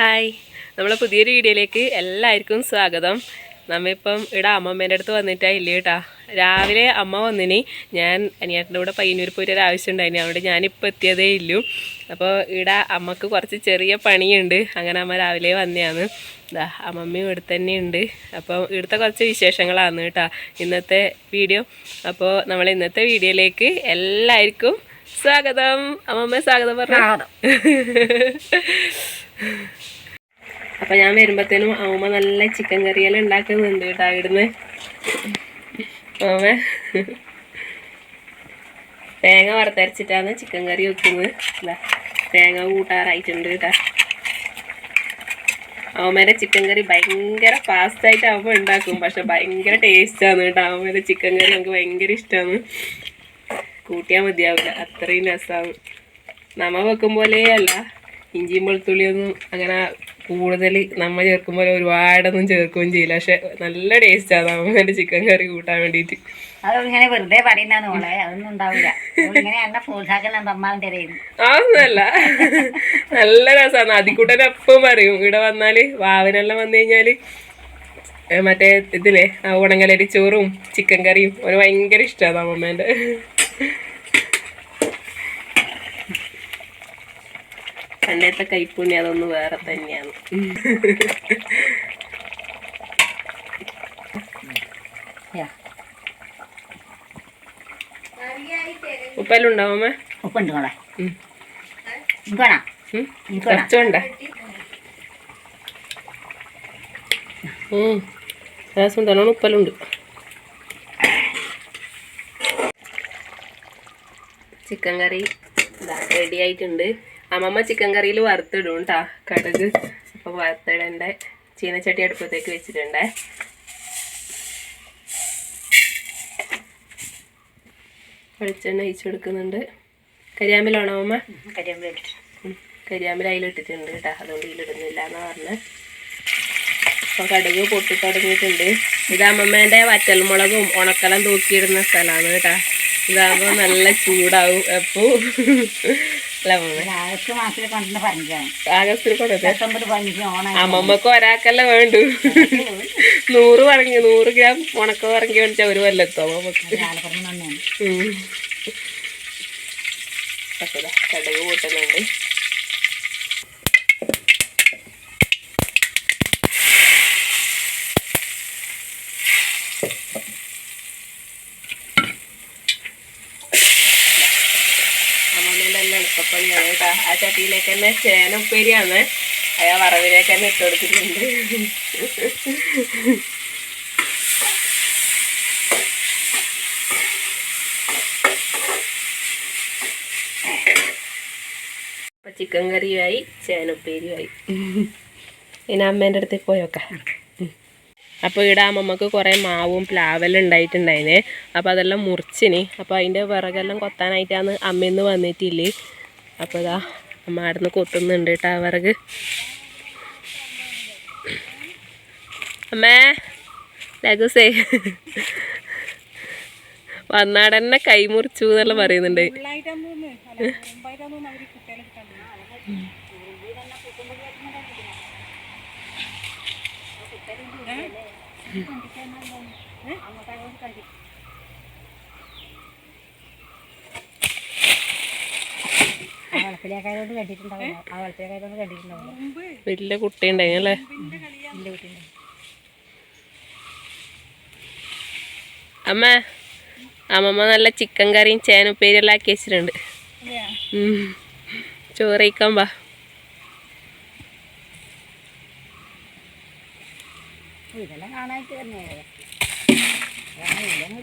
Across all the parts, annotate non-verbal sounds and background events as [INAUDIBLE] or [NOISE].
Hi നമ്മളെ പുതിയൊരു വീഡിയോയിലേക്ക് എല്ലാവർക്കും സ്വാഗതം. നമ്മിപ്പം ഇവിടെ അമ്മമ്മേന്റെ അടുത്ത് വന്നിട്ടാ ഇല്ല കേട്ടാ രാവിലെ അമ്മ വന്നിനി. ഞാൻ അനിയേട്ടന്റെ കൂടെ പയ്യന്നൂർ പോയിട്ട് ഒരു ആവശ്യം ഉണ്ടായിന്. അതുകൊണ്ട് ഞാനിപ്പോൾ എത്തിയതേ ഇല്ലു. അപ്പോൾ ഇവിടെ അമ്മയ്ക്ക് കുറച്ച് ചെറിയ പണിയുണ്ട്. അങ്ങനെ അമ്മ രാവിലെ വന്നെയാണ്. ഇതാ അമ്മമ്മയും ഇവിടെ തന്നെ ഉണ്ട്. അപ്പോൾ ഇവിടുത്തെ കുറച്ച് വിശേഷങ്ങളാണ് കേട്ടാ ഇന്നത്തെ വീഡിയോ. അപ്പോൾ നമ്മൾ ഇന്നത്തെ വീഡിയോയിലേക്ക് എല്ലാവർക്കും സ്വാഗതം. അമ്മമ്മ സ്വാഗതം പറഞ്ഞു. [LAUGHS] അപ്പൊ ഞാൻ വരുമ്പത്തേനും അമ്മ നല്ല ചിക്കൻ കറിയെല്ലാം ഉണ്ടാക്കുന്നുണ്ട് കേട്ടോ ഇവിടുന്ന്. അമ്മ തേങ്ങ വറുത്തരച്ചിട്ടാണ് ചിക്കൻ കറി വെക്കുന്നത്. തേങ്ങ കൂട്ടാറായിട്ടുണ്ട് കേട്ടോ. അവന്മാരെ ചിക്കൻ കറി ഭയങ്കര ഫാസ്റ്റായിട്ട് അവൻ ഉണ്ടാക്കും. പക്ഷെ ഭയങ്കര ടേസ്റ്റാണ് കേട്ടോ. അവന്മാരെ ചിക്കൻ കറി നമുക്ക് ഭയങ്കര ഇഷ്ടമാണ് കൂട്ടിയാൽ മതിയാവില്ല അത്രയും രസമാണ് നമ്മ വെക്കും പോലെയല്ല. ഇഞ്ചിയും വെളുത്തുള്ളിയൊന്നും അങ്ങനെ കൂടുതൽ നമ്മൾ ചേർക്കുമ്പോൾ ഒരുപാടൊന്നും ചേർക്കുകയും ചെയ്യില്ല. പക്ഷെ നല്ല ടേസ്റ്റാണ് അമ്മേന്റെ ചിക്കൻ കറി കൂട്ടാൻ വേണ്ടിയിട്ട്. അത് ഇങ്ങനെ വെറുതെ പറയുന്നതാണ് മോളെ. അതൊന്നും ഉണ്ടാവില്ല. ഇങ്ങനെ അതൊന്നുമല്ല. നല്ല രസമാണ് അതിക്കൂട്ടൻ എപ്പം പറയും ഇവിടെ വന്നാൽ വാവനെല്ലാം വന്നു കഴിഞ്ഞാൽ മറ്റേ ഇതിലെ ആ ഉണങ്ങലരി ചോറും ചിക്കൻ കറിയും ഒരു ഭയങ്കര ഇഷ്ടമാണ് അമ്മേന്റെ പണ്ടത്തെ കൈപ്പുണ്യം അതൊന്ന് വേറെ തന്നെയാണ്. ഉപ്പെല്ലാം ഉണ്ടാവും അമ്മ? ഉപ്പുണ്ട് മോളെ. ഉം. എനിക്ക് ഉം. എനിക്ക് വേണം? കുറച്ചുണ്ട രസം നല്ലോണം ഉപ്പലുണ്ട്. ചിക്കൻ കറി റെഡി ആയിട്ടുണ്ട്. അമ്മമ്മ ചിക്കൻ കറിയിൽ വറുത്തിടും കേട്ടാ കടുക് അപ്പോൾ വറുത്തിടേണ്ട. ചീനച്ചട്ടി അടുപ്പത്തേക്ക് വെച്ചിട്ടുണ്ടേ. വെളിച്ചെണ്ണ അയച്ചു കൊടുക്കുന്നുണ്ട്. കരിയാമ്പിലാണോ അമ്മ കരിയാമ്പില. കരിയാമ്പില അതിലിട്ടിട്ടുണ്ട് കേട്ടോ അതുകൊണ്ട് ഇതിലിടുന്നില്ല എന്ന് പറഞ്ഞ്. അപ്പോൾ കടുക് പൊട്ടി തുടങ്ങിയിട്ടുണ്ട് ഇത് അമ്മമ്മേന്റെ വറ്റൽമുളകും ഉണക്കലം തൂക്കിയിടുന്ന സ്ഥലമാണ് കേട്ടോ ഇതാകുമ്പോൾ നല്ല ചൂടാവും. എപ്പോ അമ്മമ്മക്ക് ഒരാൾക്കല്ല വേണ്ടു. നൂറ് പറഞ്ഞു നൂറ് ഗ്രാം ഉണക്ക പറഞ്ഞു മേടിച്ചാൽ ഒരു കൊല്ലത്തോ അമ്മമ്മക്ക്? കടുക് കൂട്ടുന്നുണ്ട് അമ്മമ്മേന്റെ എല്ലാം എളുപ്പപ്പണിയാണ് കേട്ടോ ആ ചട്ടിയിലേക്ക് തന്നെ ചേന ഉപ്പേരിയാണ്. അയാ വറവിലേക്ക് തന്നെ ഇട്ട് കൊടുത്തിട്ടുണ്ട്. അപ്പൊ ചിക്കൻ കറിയുമായി ചേന ഉപ്പേരിയുമായി ഇനി അമ്മേന്റെ അടുത്തേക്ക് പോയോക്കാം അപ്പോൾ ഇവിടെ അമ്മമ്മക്ക് കുറേ മാവും പ്ലാവെല്ലാം ഉണ്ടായിട്ടുണ്ടായിരുന്നേ അപ്പോൾ അതെല്ലാം മുറിച്ചിന്. അപ്പോൾ അതിന്റെ വിറകെല്ലാം കൊത്താനായിട്ടാണ് അമ്മയിന്ന് വന്നിട്ടില്ലേ. അപ്പോൾ ഇതാ അമ്മ അവിടെ നിന്ന് കൊത്തുന്നുണ്ട് കേട്ടോ വിറക്. അമ്മേ ലഗുസേ. വന്നാടന്നെ കൈമുറിച്ചു എന്നെല്ലാം പറയുന്നുണ്ട്. ആ വെള്ളത്തിലേക്കായതുകൊണ്ട് കണ്ടിട്ടുണ്ടാവില്ല ആ വെള്ളത്തിലേക്കായതുകൊണ്ട് കണ്ടിട്ടുണ്ടാവില്ല വലിയ കുട്ടി ഉണ്ടായില്ലേ എന്റെ വീട്ടിൽ അമ്മ അമ്മമ്മ നല്ല ചിക്കൻ കറിയും ചേനുപ്പേരിയെല്ലാം ആക്കി വെച്ചിട്ടുണ്ട്. ചോറ് കഴിക്കാൻ വാ. ഇതെല്ലാം കാണാനായിട്ട് തന്നെയാണ് അതന്നെ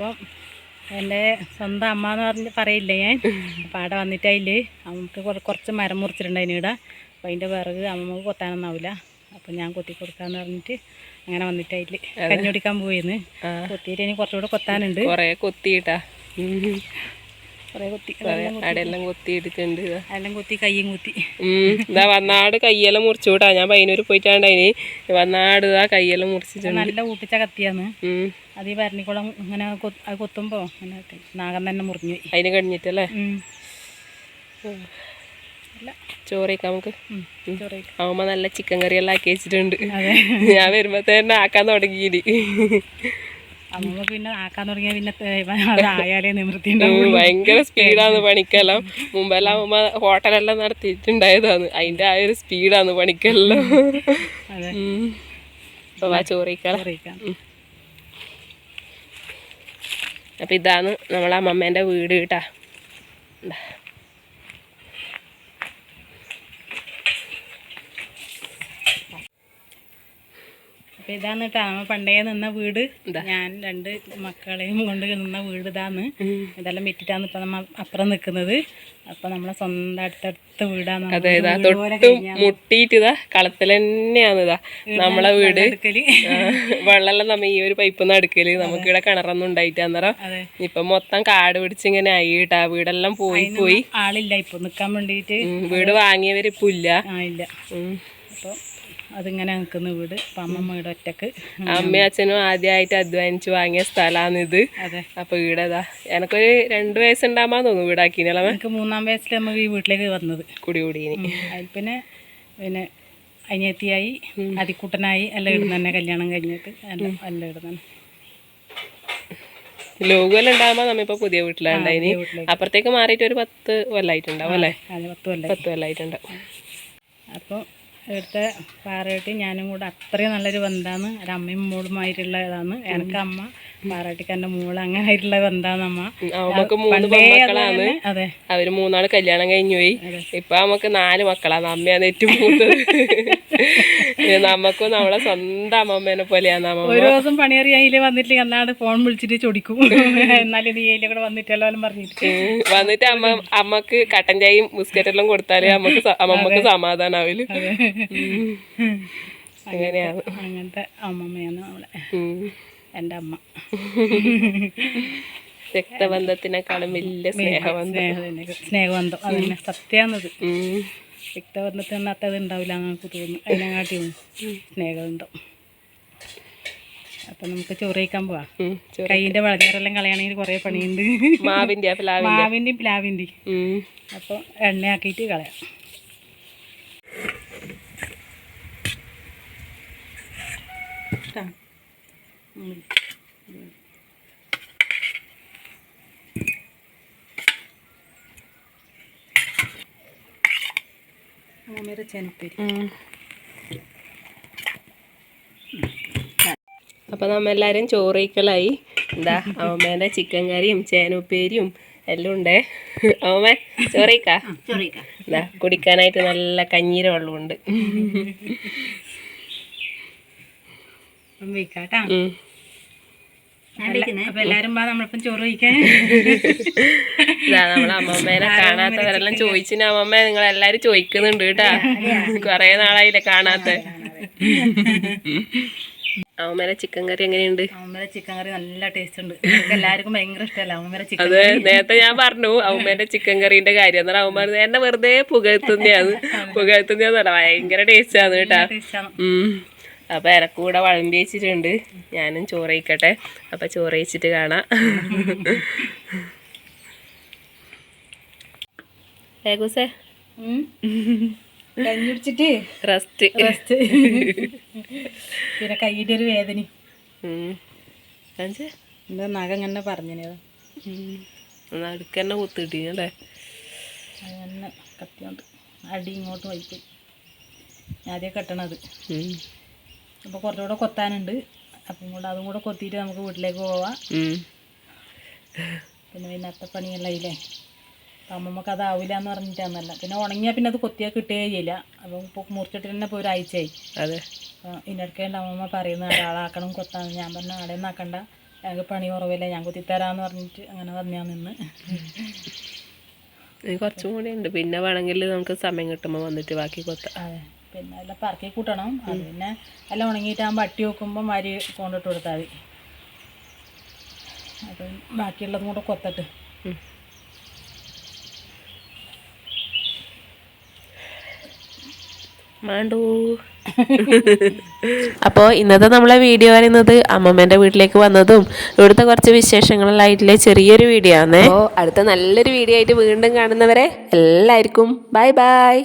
അപ്പം എന്റെ സ്വന്തം അമ്മ എന്ന് പറഞ്ഞ് പറയില്ലേ ഞാൻ? അപ്പം അവിടെ വന്നിട്ടായില്ലേ നമുക്ക് കുറ- കുറച്ച് മരം മുറിച്ചിട്ടുണ്ട് ഇവിടെ. അപ്പം അതിന്റെ വിറക് അമ്മമ്മക്ക് കൊത്താനൊന്നാവില്ല അപ്പം ഞാൻ കൊത്തി കൊടുക്കാന്ന് പറഞ്ഞിട്ട് അങ്ങനെ വന്നിട്ട് അതിൽ കുടിക്കാൻ പോയിന്ന്. കൊത്തിയിട്ട് ഇനി കുറച്ചുകൂടെ കൊത്താനുണ്ട്. കുറേ കൊത്തിയിട്ടാ. കുത്തി കൊത്തി. കുത്തി കയ്യും കുത്തി. ഇതാ വന്നാട് കയ്യെല്ലാം മുറിച്ചു കൂട്ടാ ഞാൻ പയ്യനൂർ പോയിട്ടാണ്ട് അതിന് വന്നാട് ആ കയ്യെല്ലാം മുറിച്ചിട്ടുണ്ട്. നല്ല ഊട്ടിച്ച കത്തിയാന്ന്. അത് ഈ ഭരണിക്കുളം ഇങ്ങനെ കൊത്തുമ്പോ നാഗം തന്നെ മുറിഞ്ഞു അതിന് കഴിഞ്ഞിട്ടല്ലേ ചോറേക്കാം നമുക്ക്? അമ്മ നല്ല ചിക്കൻ കറിയെല്ലാം ആക്കി വെച്ചിട്ടുണ്ട്. ഞാൻ വരുമ്പോ തന്നെ ആക്കാൻ തുടങ്ങിയിന് അമ്മ പിന്നെ ആക്കാൻ തുടങ്ങിയ പിന്നെ ആയാലേ നിവൃത്തി ഉം, ഭയങ്കര സ്പീഡാണ് പണിക്കെല്ലാം. മുമ്പെല്ലാം അമ്മ ഹോട്ടലെല്ലാം നടത്തിയിട്ടുണ്ടായതാണ്. അതിന്റെ ആ ഒരു സ്പീഡാണ് പണിക്കെല്ലാം. ചോറിക്കാം. ചോറിക്കാം അപ്പൊ ഇതാണ് നമ്മളെ അമ്മമ്മേന്റെ വീട് കേട്ടാ. അപ്പൊ ഇതാന്ന് കേട്ടോ അമ്മ പണ്ടേ നിന്ന വീട്. ഞാൻ രണ്ട് മക്കളെയും കൊണ്ട് നിന്ന വീട് ഇതാന്ന് ഇതെല്ലാം വിറ്റിട്ടാണ് ഇപ്പൊ നമ്മ അപ്പുറം നിൽക്കുന്നത് അപ്പൊ നമ്മളെ സ്വന്തം അടുത്തടുത്ത വീടാണ് അതെ ഇതാ തൊട്ട് മുട്ടിയിട്ട് ഇതാ കളത്തിൽ തന്നെയാണ് ഇതാ. നമ്മളെ വീട്. വെള്ളമെല്ലാം നമ്മ ഈ ഒരു പൈപ്പ് നടുക്കൽ നമുക്ക് ഇവിടെ കിണറൊന്നും ഉണ്ടായിട്ട് അന്നേരം. ഇപ്പൊ മൊത്തം കാട് പിടിച്ച് ഇങ്ങനെ ആയിട്ടാ വീടെല്ലാം പോയി പോയി. ആളില്ല. ഇപ്പൊ നിക്കാൻ വേണ്ടിട്ട് വീട് വാങ്ങിയവര് ഇപ്പൊ ഇല്ല. അപ്പൊ അപ്പോൾ അതിങ്ങനെ നിൽക്കുന്ന വീട്. അപ്പം അമ്മമ്മ ഇവിടെ ഒറ്റയ്ക്ക്. അമ്മയും അച്ഛനും ആദ്യമായിട്ട് അധ്വാനിച്ച് വാങ്ങിയ സ്ഥലമാണിത്. അതെ. അപ്പൊ വീടതാ. എനക്കൊരു രണ്ടു വയസ്സുണ്ടാകാൻ തോന്നുന്നു വീടാക്കിനല്ലേ എനിക്ക് മൂന്നാം വയസ്സിൽ നമ്മൾ ഈ വീട്ടിലേക്ക് വന്നത്. കുടി കൂടി ഉം. അതിൽ പിന്നെ പിന്നെ അനിയത്തിയായി അതിക്കുട്ടനായി എല്ലാം ഇടുന്ന തന്നെ കല്യാണം കഴിഞ്ഞിട്ട്. എല്ലാം എല്ലാം ഇടുന്ന. ലോകമെല്ലാം ഉണ്ടാകുമ്പോ നമ്മിപ്പോ പുതിയ വീട്ടിലുണ്ടായിനി. അപ്പുറത്തേക്ക് മാറിയിട്ട് ഒരു പത്ത് കൊല്ലായിട്ടുണ്ടാവും അല്ലേ? പത്ത് കൊല്ലം പത്ത് കൊല്ലായിട്ടുണ്ടാവും. അപ്പോൾ ഇവിടുത്തെ പാറവെട്ടി ഞാനും കൂടെ അത്രയും നല്ലൊരു ബന്ധമാണ് ഒരു അമ്മയും മോളുമായിട്ടുള്ള ഇതാണ്. എനിക്ക് അമ്മ പാറവെട്ടിക്ക് എന്റെ മോൾ അങ്ങനെ ആയിട്ടുള്ള ബന്ധമാണ് അമ്മ. അമ്മയ്ക്ക് മൂന്ന് മക്കളാണ് അതെ. അവർ മൂന്നാൾ കല്യാണം കഴിഞ്ഞു പോയി. ഇപ്പൊ നമുക്ക് നാല് മക്കളാണ്. അമ്മയാണ് ഏറ്റവും ഇത് നമുക്കും നമ്മളെ സ്വന്തം അമ്മമ്മേനെ പോലെയാണ് ഒരു ദിവസം പണിയറി അതിൽ വന്നിട്ട് എന്നാണ് ഫോൺ വിളിച്ചിട്ട് ചൊടിക്കും എന്നാലും നീ അതിലെ കൂടെ വന്നിട്ടല്ലോ എന്ന് പറഞ്ഞിട്ട്. വന്നിട്ട് അമ്മ അമ്മയ്ക്ക് കട്ടൻ ചായയും ബിസ്ക്കറ്റെല്ലാം കൊടുത്താലേ അമ്മയ്ക്ക് അമ്മയ്ക്ക് അമ്മമ്മക്ക് സമാധാനാവില്ല? അങ്ങനെയാണ്. അങ്ങനത്തെ അമ്മമ്മയാണ് നമ്മളെ എന്റെ എന്റെ അമ്മ. രക്തബന്ധത്തിനേക്കാളും വലിയ സ്നേഹബന്ധം. സ്നേഹ സ്നേഹബന്ധം. അതന്നെ സത്യാന്നത് ഉം. നിന്ന് അത്ര ഉണ്ടാവില്ല എന്ന് നമുക്ക് തോന്നുന്നു. അതിനെക്കാട്ടിയും സ്നേഹമുണ്ടാവും അപ്പം നമുക്ക് ചോറ് കഴിക്കാൻ പോവാം. കൈന്റെ കൈയിന്റെ വളഞ്ഞറെല്ലാം കളയണമെങ്കിൽ കുറേ പണിയുണ്ട്. മാവിന്റെ മാവിന്റെയും പ്ലാവിന്റെയും ഉം. അപ്പോൾ എണ്ണയാക്കിയിട്ട് കളയാം. ട്ടാ. അമ്മമ്മേടെ ചെനപ്പേരി ഉം. അപ്പൊ നമ്മെല്ലാരും ചോറയിക്കലായി എന്താ അമ്മേന്റെ ചിക്കൻ കറിയും ചേനുപ്പേരിയും എല്ലാം ഉണ്ടേ അമ്മ ചോറയിക്കാ എന്താ കുടിക്കാനായിട്ട് നല്ല കഞ്ഞീര വെള്ളമുണ്ട് വെക്കാട്ടാ. അപ്പം നമ്മളിപ്പം ചോറ് കഴിക്കാൻ. നമ്മളെ അമ്മമ്മേനെ കാണാത്തവരെല്ലാം ചോദിച്ചിന് അമ്മമ്മ നിങ്ങൾ എല്ലാരും ചോദിക്കുന്നുണ്ട് കേട്ടാ. കൊറേ നാളായില്ലേ കാണാത്ത. അമ്മമ്മേടെ ചിക്കൻ കറി എങ്ങനെയുണ്ട്? അമ്മമ്മേടെ ചിക്കൻ കറി നല്ല ടേസ്റ്റ് ഉണ്ട് എല്ലാവർക്കും ഭയങ്കര ഇഷ്ടമല്ല അമ്മമ്മേടെ ചിക്കൻ അത് നേരത്തെ ഞാൻ പറഞ്ഞു അമ്മേന്റെ ചിക്കൻ കറിന്റെ കാര്യം. എന്നാൽ അവൻ പറഞ്ഞു എന്നെ വെറുതെ പുകഴ്ത്തുന്നതാണ് പുകഴ്ത്തുന്നതെന്നല്ല ഭയങ്കര ടേസ്റ്റ് ആണ് കേട്ടാ. ടേസ്റ്റാണ് ഇറക്കൂടെ വഴമ്പി വെച്ചിട്ടുണ്ട്. ഞാനും ചോറയിക്കട്ടെ കഴിക്കട്ടെ. അപ്പൊ ചോറ് കഴിച്ചിട്ട് കാണാം. ഏകൂസേ കഞ്ഞി കുടിച്ചിട്ട് റസ്റ്റ്. റെസ്റ്റ്. പിന്നെ കൈയുടെ ഒരു വേദന എന്താ നഖം അങ്ങനെ പറഞ്ഞത് കുത്തിട്ടീനല്ലേ അങ്ങനെ കത്തിയോണ്ട് അടി ഇങ്ങോട്ട് വൈക്കും ആദ്യം കെട്ടണത്. അപ്പോൾ കുറച്ചുകൂടെ കൊത്താനുണ്ട്. അപ്പം കൂടെ അതും കൂടെ കൊത്തിയിട്ട് നമുക്ക് വീട്ടിലേക്ക് പോവാം. പിന്നെ പിന്നെ പണിയെല്ലാം ഇല്ലേ? അപ്പം അമ്മമ്മക്ക് അതാവില്ല എന്ന് പറഞ്ഞിട്ടാന്നല്ല പിന്നെ ഉണങ്ങിയാൽ പിന്നെ അത് കൊത്തിയാൽ കിട്ടുകയേ ചെയ്യില്ല. അപ്പം ഇപ്പോൾ മുറിച്ചിട്ട് തന്നെ ഇപ്പോൾ ഒരാഴ്ചയായി അതെ. അപ്പം ഇതിനിടയ്ക്ക് എന്റെ അമ്മമ്മ പറയുന്ന ഒരാളാക്കണം കൊത്താന്ന് ഞാൻ പറഞ്ഞ ആടെ നിന്നാക്കണ്ട ഞങ്ങൾക്ക് പണി കുറവില്ല. ഞാൻ കുത്തിത്തരാന്ന് പറഞ്ഞിട്ട് അങ്ങനെ പറഞ്ഞാൽ നിന്ന്. കുറച്ചും കൂടി ഉണ്ട്. പിന്നെ വേണമെങ്കിൽ നമുക്ക് സമയം കിട്ടുമ്പോൾ വന്നിട്ട് ബാക്കി കൊത്താം. അതെ. പിന്നെ എല്ലാം പറക്കി കൂട്ടണം. അത് പിന്നെ എല്ലാം ഉണങ്ങിയിട്ടാകുമ്പോൾ അട്ടി വെക്കുമ്പോൾ വാരി കൊണ്ടിട്ട് കൊടുത്താൽ മതി. അപ്പം ബാക്കിയുള്ളതും കൂടെ കൊത്തട്ട്. അപ്പോൾ ഇന്നത്തെ നമ്മളെ വീഡിയോ പറയുന്നത് അമ്മമ്മേന്റെ വീട്ടിലേക്ക് വന്നതും ഇവിടുത്തെ കുറച്ച് വിശേഷങ്ങളിലായിട്ടുള്ള ചെറിയൊരു വീഡിയോ ആണ്. അടുത്ത നല്ലൊരു വീഡിയോ ആയിട്ട് വീണ്ടും കാണുന്നവരെ എല്ലാവർക്കും ബൈ ബൈ.